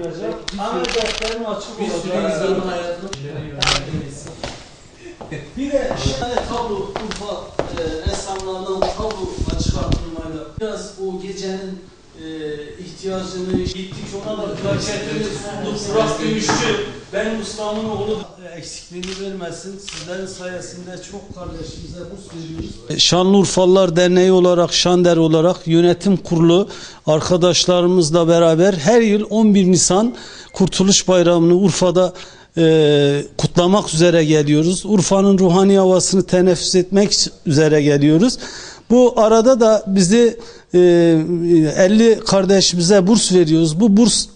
okuyacak. Ana defterim açık Bir sürü olacak. insanın hayatını Bir de tane tablo Urfa e, ressamlarından tablo açık artırmayla biraz o gecenin e, ihtiyacını gittik ona da plaketini sunduk. Burak Gümüşçü benim ustamın oğlu eksikliğini vermesin. Sizlerin sayesinde çok kardeşimize burs veriyoruz. Şanlıurfalılar Derneği olarak, Şander olarak yönetim kurulu arkadaşlarımızla beraber her yıl 11 Nisan Kurtuluş Bayramı'nı Urfa'da e, kutlamak üzere geliyoruz. Urfa'nın ruhani havasını teneffüs etmek üzere geliyoruz. Bu arada da bizi e, 50 kardeşimize burs veriyoruz. Bu burs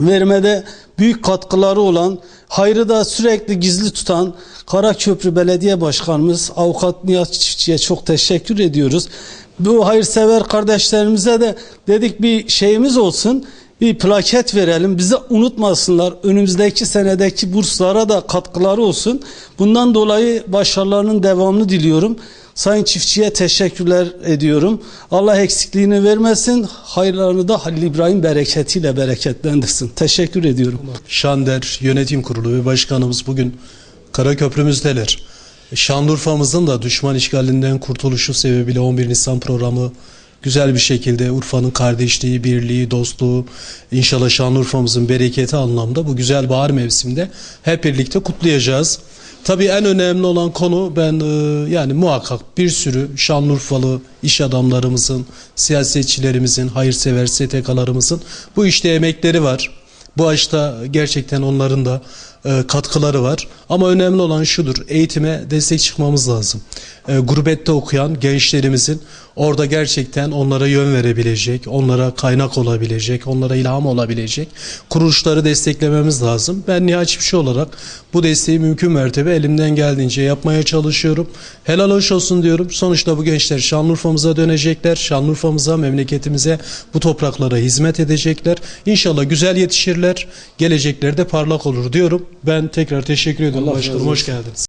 vermede büyük katkıları olan, hayrı da sürekli gizli tutan Karaköprü Belediye Başkanımız Avukat Nihat Çiftçi'ye çok teşekkür ediyoruz. Bu hayırsever kardeşlerimize de dedik bir şeyimiz olsun, bir plaket verelim, bizi unutmasınlar. Önümüzdeki senedeki burslara da katkıları olsun. Bundan dolayı başarılarının devamını diliyorum. Sayın Çiftçi'ye teşekkürler ediyorum. Allah eksikliğini vermesin. Hayırlarını da Halil İbrahim bereketiyle bereketlendirsin. Teşekkür ediyorum. Şander Yönetim Kurulu ve Başkanımız bugün Karaköprümüzdeler. Şanlıurfa'mızın da düşman işgalinden kurtuluşu sebebiyle 11 Nisan programı güzel bir şekilde Urfa'nın kardeşliği, birliği, dostluğu, inşallah Şanlıurfa'mızın bereketi anlamda bu güzel bahar mevsiminde hep birlikte kutlayacağız. Tabii en önemli olan konu ben e, yani muhakkak bir sürü Şanlıurfalı iş adamlarımızın, siyasetçilerimizin, hayırsever STK'larımızın bu işte emekleri var. Bu açıda gerçekten onların da e, katkıları var. Ama önemli olan şudur. Eğitime destek çıkmamız lazım. E, gurbette okuyan gençlerimizin orada gerçekten onlara yön verebilecek, onlara kaynak olabilecek, onlara ilham olabilecek kuruluşları desteklememiz lazım. Ben Nihat Çiftçi olarak bu desteği mümkün mertebe elimden geldiğince yapmaya çalışıyorum. Helal hoş olsun diyorum. Sonuçta bu gençler Şanlıurfa'mıza dönecekler. Şanlıurfa'mıza, memleketimize, bu topraklara hizmet edecekler. İnşallah güzel yetişirler. Gelecekleri de parlak olur diyorum. Ben tekrar teşekkür ediyorum. Başkanım hoş geldiniz.